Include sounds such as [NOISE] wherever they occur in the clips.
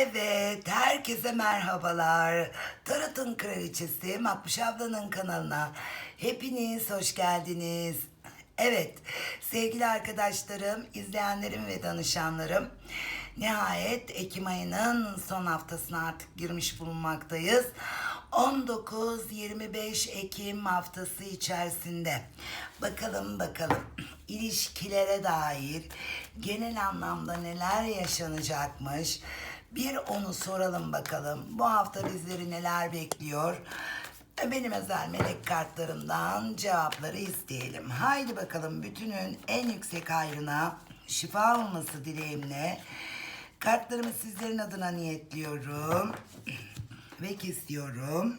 Evet, herkese merhabalar. Tarot'un kraliçesi Makbuş ablanın kanalına hepiniz hoş geldiniz. Evet, sevgili arkadaşlarım, izleyenlerim ve danışanlarım, nihayet Ekim ayının son haftasına artık girmiş bulunmaktayız. 19-25 Ekim haftası içerisinde bakalım bakalım ilişkilere dair genel anlamda neler yaşanacakmış. Bir onu soralım bakalım. Bu hafta bizleri neler bekliyor? Benim özel melek kartlarımdan cevapları isteyelim. Haydi bakalım bütünün en yüksek hayrına şifa olması dileğimle kartlarımı sizlerin adına niyetliyorum [CLEARS THROAT] ve kesiyorum.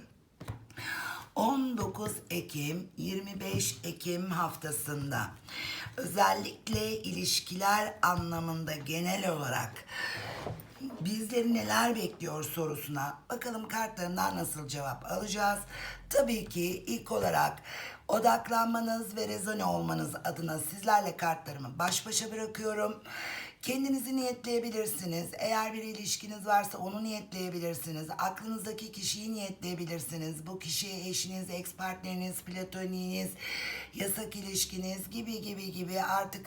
19 Ekim 25 Ekim haftasında özellikle ilişkiler anlamında genel olarak bizleri neler bekliyor sorusuna bakalım kartlarından nasıl cevap alacağız. Tabii ki ilk olarak odaklanmanız ve rezone olmanız adına sizlerle kartlarımı baş başa bırakıyorum. Kendinizi niyetleyebilirsiniz. Eğer bir ilişkiniz varsa onu niyetleyebilirsiniz. Aklınızdaki kişiyi niyetleyebilirsiniz. Bu kişi eşiniz, ex partneriniz, platoniğiniz, yasak ilişkiniz gibi gibi gibi artık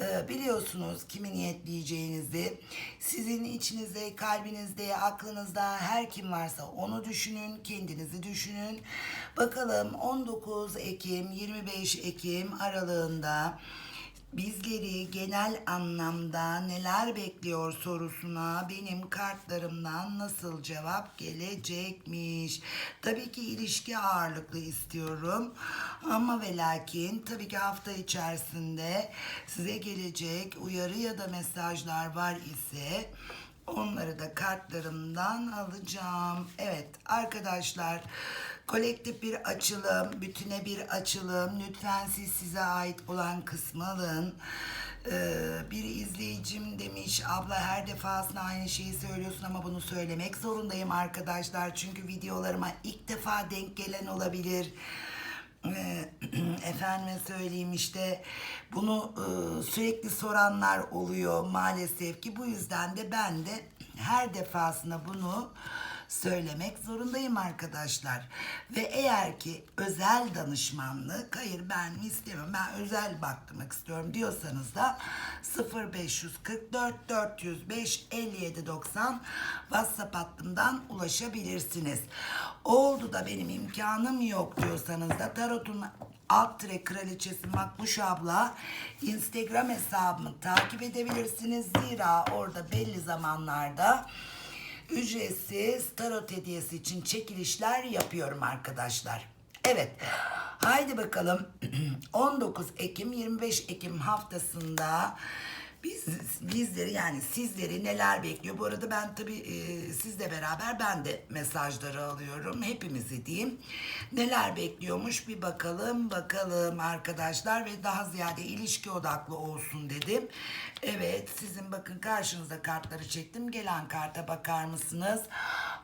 e, biliyorsunuz kimi niyetleyeceğinizi. Sizin içinizde, kalbinizde, aklınızda her kim varsa onu düşünün, kendinizi düşünün. Bakalım 19 Ekim, 25 Ekim aralığında bizleri genel anlamda neler bekliyor sorusuna benim kartlarımdan nasıl cevap gelecekmiş. Tabii ki ilişki ağırlıklı istiyorum ama ve lakin tabii ki hafta içerisinde size gelecek uyarı ya da mesajlar var ise Onları da kartlarımdan alacağım. Evet arkadaşlar kolektif bir açılım, bütüne bir açılım. Lütfen siz size ait olan kısmı alın. Ee, bir izleyicim demiş abla her defasında aynı şeyi söylüyorsun ama bunu söylemek zorundayım arkadaşlar. Çünkü videolarıma ilk defa denk gelen olabilir. Ee, [CLEARS THROAT] efendime söyleyeyim işte bunu e, sürekli soranlar oluyor maalesef ki bu yüzden de ben de her defasında bunu söylemek zorundayım arkadaşlar. Ve eğer ki özel danışmanlık, hayır ben istemiyorum, ben özel baktırmak istiyorum diyorsanız da 0544 405 57 90 WhatsApp hattımdan ulaşabilirsiniz. Oldu da benim imkanım yok diyorsanız da Tarot'un alt tire kraliçesi Makbuş abla Instagram hesabımı takip edebilirsiniz. Zira orada belli zamanlarda ücretsiz tarot hediyesi için çekilişler yapıyorum arkadaşlar. Evet. Haydi bakalım [CLEARS THROAT] 19 Ekim 25 Ekim haftasında biz bizleri yani sizleri neler bekliyor? Bu arada ben tabii e, sizle beraber ben de mesajları alıyorum. Hepimizi diyeyim. Neler bekliyormuş bir bakalım bakalım arkadaşlar ve daha ziyade ilişki odaklı olsun dedim. Evet sizin bakın karşınıza kartları çektim. Gelen karta bakar mısınız?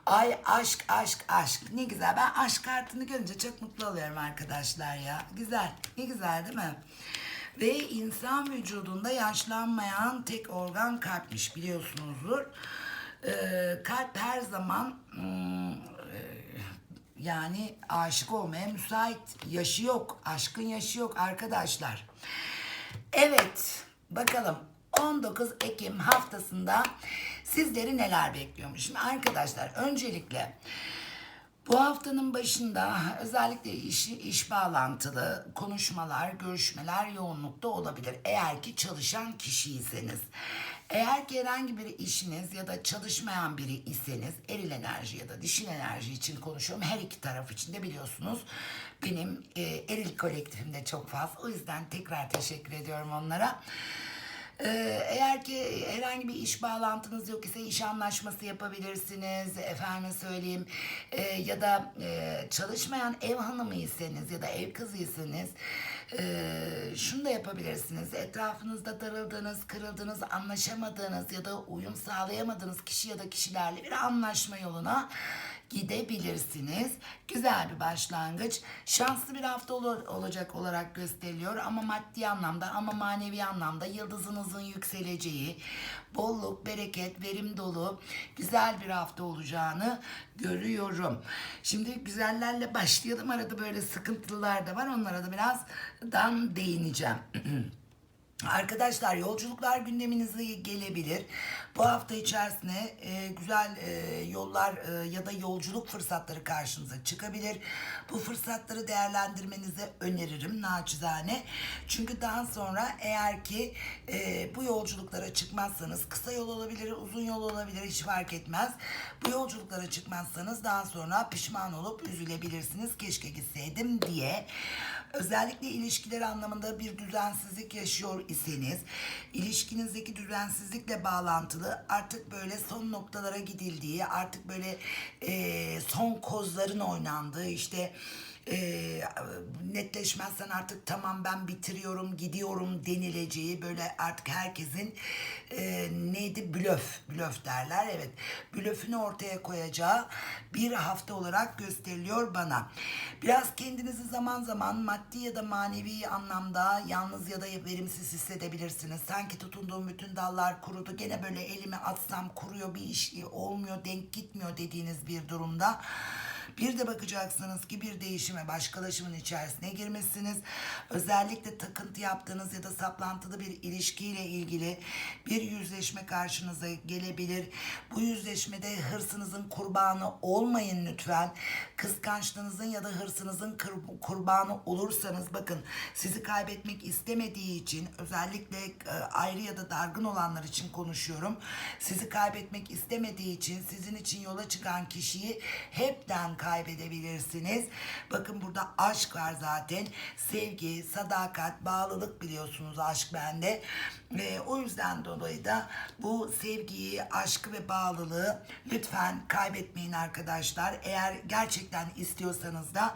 Ay aşk aşk aşk ne güzel. Ben aşk kartını görünce çok mutlu oluyorum arkadaşlar ya. Güzel ne güzel değil mi? Ve insan vücudunda yaşlanmayan tek organ kalpmiş biliyorsunuzdur. Ee, kalp her zaman hmm, e, yani aşık olmaya müsait. Yaşı yok. Aşkın yaşı yok arkadaşlar. Evet bakalım 19 Ekim haftasında sizleri neler bekliyormuş? Şimdi arkadaşlar öncelikle bu haftanın başında özellikle iş, iş bağlantılı konuşmalar, görüşmeler yoğunlukta olabilir. Eğer ki çalışan kişiyseniz. Eğer ki herhangi bir işiniz ya da çalışmayan biri iseniz eril enerji ya da dişil enerji için konuşuyorum. Her iki taraf için de biliyorsunuz benim e, eril kolektifimde çok fazla. O yüzden tekrar teşekkür ediyorum onlara. Ee, eğer ki herhangi bir iş bağlantınız yok ise iş anlaşması yapabilirsiniz. Efendim söyleyeyim e, ya da e, çalışmayan ev hanımıysanız ya da ev kızıysanız e, şunu da yapabilirsiniz. Etrafınızda darıldığınız, kırıldığınız, anlaşamadığınız ya da uyum sağlayamadığınız kişi ya da kişilerle bir anlaşma yoluna gidebilirsiniz. Güzel bir başlangıç. Şanslı bir hafta ol- olacak olarak gösteriliyor ama maddi anlamda ama manevi anlamda yıldızınızın yükseleceği, bolluk, bereket, verim dolu güzel bir hafta olacağını görüyorum. Şimdi güzellerle başlayalım. Arada böyle sıkıntılar da var. Onlara da biraz dan değineceğim. [CLEARS THROAT] Arkadaşlar yolculuklar gündeminize gelebilir. Bu hafta içerisinde e, güzel e, yollar e, ya da yolculuk fırsatları karşınıza çıkabilir. Bu fırsatları değerlendirmenizi öneririm naçizane. Çünkü daha sonra eğer ki e, bu yolculuklara çıkmazsanız kısa yol olabilir, uzun yol olabilir hiç fark etmez. Bu yolculuklara çıkmazsanız daha sonra pişman olup üzülebilirsiniz. Keşke gitseydim diye. Özellikle ilişkiler anlamında bir düzensizlik yaşıyor iseniz, ilişkinizdeki düzensizlikle bağlantılı artık böyle son noktalara gidildiği, artık böyle eee, son kozların oynandığı, işte eee, netleşmezsen artık tamam ben bitiriyorum, gidiyorum denileceği böyle artık herkesin eee, neydi blöf, blöf derler evet. Blöfünü ortaya koyacağı bir hafta olarak gösteriliyor bana. Biraz kendinizi zaman zaman maddi ya da manevi anlamda yalnız ya da verimsiz hissedebilirsiniz. Sanki tutunduğum bütün dallar kurudu. Gene böyle elimi atsam kuruyor bir iş olmuyor, denk gitmiyor dediğiniz bir durumda. Bir de bakacaksınız ki bir değişime, başkalaşımın içerisine girmişsiniz. Özellikle takıntı yaptığınız ya da saplantılı bir ilişkiyle ilgili bir yüzleşme karşınıza gelebilir. Bu yüzleşmede hırsınızın kurbanı olmayın lütfen. Kıskançlığınızın ya da hırsınızın kurbanı olursanız bakın sizi kaybetmek istemediği için özellikle e, ayrı ya da dargın olanlar için konuşuyorum. Sizi kaybetmek istemediği için sizin için yola çıkan kişiyi hepten kaybedebilirsiniz. Bakın burada aşk var zaten. Sevgi, sadakat, bağlılık biliyorsunuz aşk bende. E, o yüzden dolayı da bu sevgiyi, aşkı ve bağlılığı lütfen kaybetmeyin arkadaşlar. Eğer gerçekten istiyorsanız da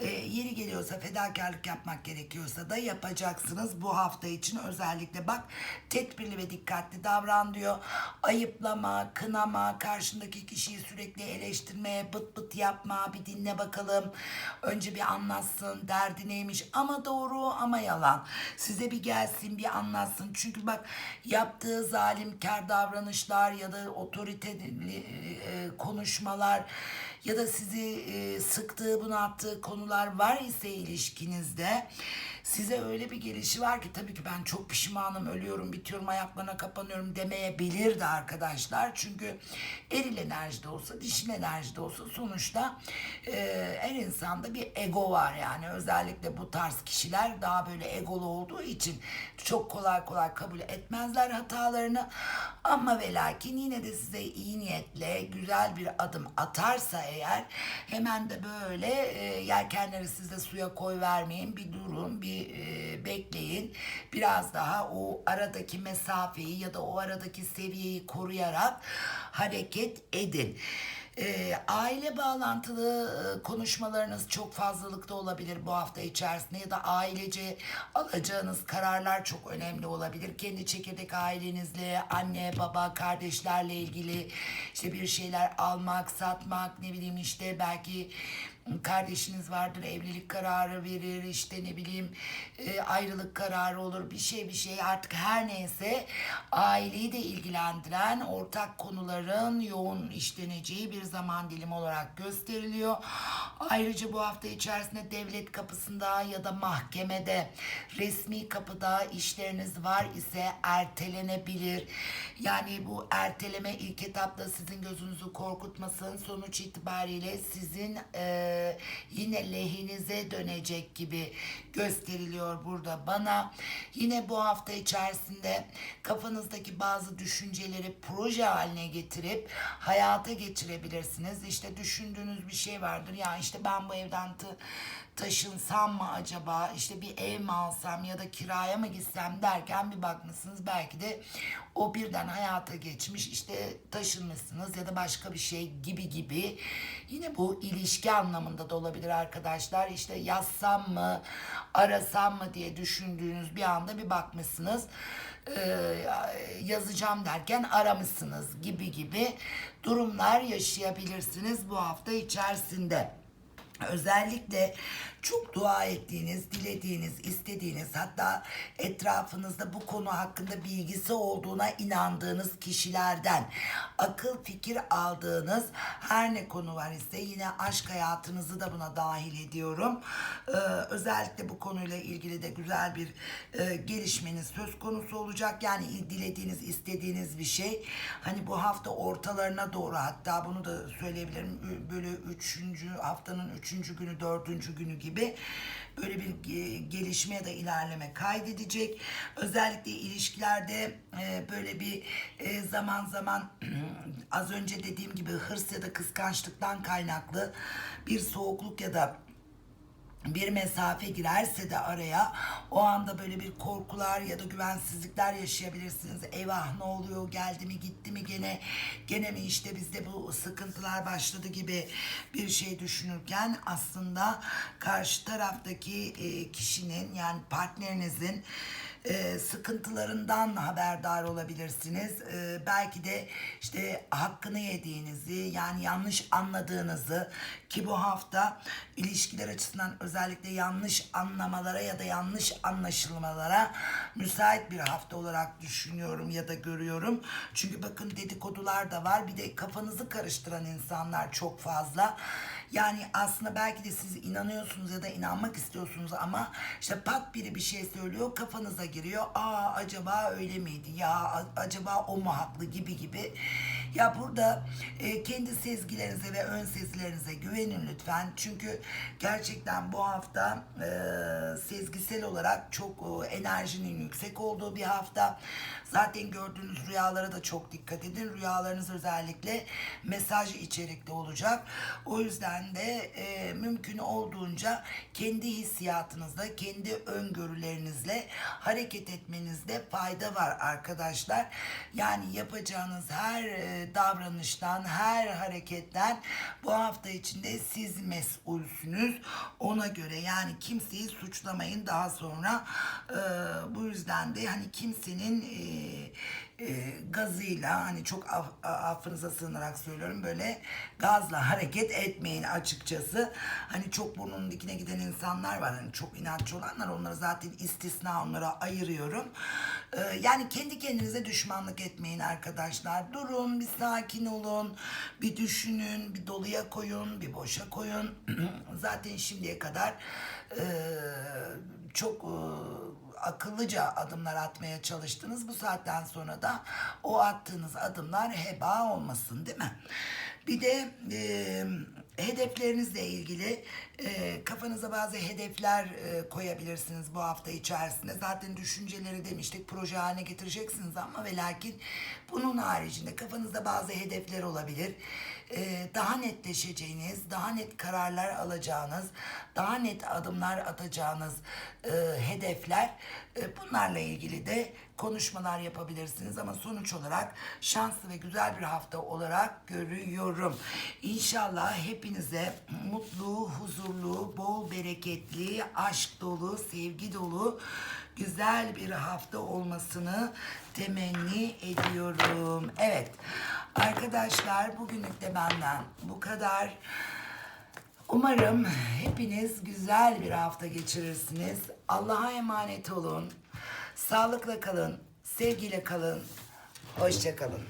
e, yeri geliyorsa fedakarlık yapmak gerekiyorsa da yapacaksınız. Bu hafta için özellikle bak tedbirli ve dikkatli davran diyor. Ayıplama, kınama, karşındaki kişiyi sürekli eleştirmeye, bıt bıt yapma, bir dinle bakalım. Önce bir anlatsın, derdi neymiş ama doğru ama yalan. Size bir gelsin, bir anlatsın. Çünkü bak yaptığı zalimkar davranışlar ya da otoriteli e, konuşmalar ya da sizi e, sıktığı, bunalttığı konular var ise ilişkinizde size öyle bir gelişi var ki tabii ki ben çok pişmanım, ölüyorum, bitiyorum, ayaklarına kapanıyorum demeyebilir de arkadaşlar. Çünkü eril enerjide olsa, dişil enerjide olsa sonuçta e, her insanda bir ego var yani. Özellikle bu tarz kişiler daha böyle egolu olduğu için çok kolay kolay kabul etmezler hatalarını. Ama ve lakin yine de size iyi niyetle güzel bir adım atarsa eğer hemen de böyle e, yelkenleri size suya koy vermeyin. Bir durun, bir e, bekleyin. Biraz daha o aradaki mesafeyi ya da o aradaki seviyeyi koruyarak hareket edin. E, aile bağlantılı konuşmalarınız çok fazlalıkta olabilir bu hafta içerisinde ya da ailece alacağınız kararlar çok önemli olabilir. Kendi çekirdek ailenizle, anne, baba, kardeşlerle ilgili işte bir şeyler almak, satmak, ne bileyim işte belki kardeşiniz vardır evlilik kararı verir işte ne bileyim e, ayrılık kararı olur bir şey bir şey artık her neyse aileyi de ilgilendiren ortak konuların yoğun işleneceği bir zaman dilimi olarak gösteriliyor. Ayrıca bu hafta içerisinde devlet kapısında ya da mahkemede resmi kapıda işleriniz var ise ertelenebilir. Yani bu erteleme ilk etapta sizin gözünüzü korkutmasın. Sonuç itibariyle sizin e, yine lehinize dönecek gibi gösteriliyor burada bana. Yine bu hafta içerisinde kafanızdaki bazı düşünceleri proje haline getirip hayata geçirebilirsiniz. İşte düşündüğünüz bir şey vardır. Ya işte ben bu evden tı- taşınsam mı acaba işte bir ev mi alsam ya da kiraya mı gitsem derken bir bakmışsınız belki de o birden hayata geçmiş işte taşınmışsınız ya da başka bir şey gibi gibi yine bu ilişki anlamında anlamında da olabilir arkadaşlar. İşte yazsam mı, arasam mı diye düşündüğünüz bir anda bir bakmışsınız. Ee, yazacağım derken aramışsınız gibi gibi durumlar yaşayabilirsiniz bu hafta içerisinde. Özellikle çok dua ettiğiniz, dilediğiniz, istediğiniz hatta etrafınızda bu konu hakkında bilgisi olduğuna inandığınız kişilerden akıl fikir aldığınız her ne konu var ise yine aşk hayatınızı da buna dahil ediyorum. Ee, özellikle bu konuyla ilgili de güzel bir e, gelişmeniz söz konusu olacak. Yani dilediğiniz, istediğiniz bir şey. Hani bu hafta ortalarına doğru hatta bunu da söyleyebilirim. Böyle üçüncü haftanın üçüncü günü, dördüncü günü gibi böyle bir ge- gelişme ya da ilerleme kaydedecek. Özellikle ilişkilerde e, böyle bir e, zaman zaman [CLEARS THROAT] az önce dediğim gibi hırs ya da kıskançlıktan kaynaklı bir soğukluk ya da bir mesafe girerse de araya o anda böyle bir korkular ya da güvensizlikler yaşayabilirsiniz. Eyvah ne oluyor geldi mi gitti mi gene gene mi işte bizde bu sıkıntılar başladı gibi bir şey düşünürken aslında karşı taraftaki e, kişinin yani partnerinizin e, sıkıntılarından haberdar olabilirsiniz. E, belki de işte hakkını yediğinizi yani yanlış anladığınızı ki bu hafta ilişkiler açısından özellikle yanlış anlamalara ya da yanlış anlaşılmalara müsait bir hafta olarak düşünüyorum ya da görüyorum. Çünkü bakın dedikodular da var. Bir de kafanızı karıştıran insanlar çok fazla. Yani aslında belki de siz inanıyorsunuz ya da inanmak istiyorsunuz ama işte pat biri bir şey söylüyor kafanıza giriyor. Aa acaba öyle miydi? Ya acaba o mu haklı gibi gibi. Ya burada e, kendi sezgilerinize ve ön sezilerinize güvenin lütfen. Çünkü gerçekten bu hafta e, sezgisel olarak çok e, enerjinin yüksek olduğu bir hafta. Zaten gördüğünüz rüyalara da çok dikkat edin. Rüyalarınız özellikle mesaj içerikli olacak. O yüzden de e, mümkün olduğunca kendi hissiyatınızda, kendi öngörülerinizle hareket etmenizde fayda var arkadaşlar. Yani yapacağınız her e, davranıştan, her hareketten bu hafta içinde siz mesulsünüz. Ona göre yani kimseyi suçlamayın daha sonra. E, bu yüzden de hani kimsenin e, e, gazıyla hani çok af- affınıza sığınarak söylüyorum böyle gazla hareket etmeyin açıkçası. Hani çok burnunun dikine giden insanlar var. Hani çok inatçı olanlar onları zaten istisna onlara ayırıyorum. E, yani kendi kendinize düşmanlık etmeyin arkadaşlar. Durun bir sakin olun. Bir düşünün. Bir doluya koyun. Bir boşa koyun. [CLEARS THROAT] zaten şimdiye kadar e, çok e, akıllıca adımlar atmaya çalıştınız. Bu saatten sonra da o attığınız adımlar heba olmasın değil mi? Bir de e, hedeflerinizle ilgili e, kafanıza bazı hedefler e, koyabilirsiniz bu hafta içerisinde. Zaten düşünceleri demiştik proje haline getireceksiniz ama ve lakin bunun haricinde kafanızda bazı hedefler olabilir. E, daha netleşeceğiniz, daha net kararlar alacağınız, daha net adımlar atacağınız e, hedefler e, bunlarla ilgili de konuşmalar yapabilirsiniz ama sonuç olarak şanslı ve güzel bir hafta olarak görüyorum. İnşallah hepinize mutlu, huzurlu, bol bereketli, aşk dolu, sevgi dolu güzel bir hafta olmasını temenni ediyorum. Evet arkadaşlar bugünlük de benden bu kadar. Umarım hepiniz güzel bir hafta geçirirsiniz. Allah'a emanet olun. Sağlıkla kalın, sevgiyle kalın. Hoşça kalın.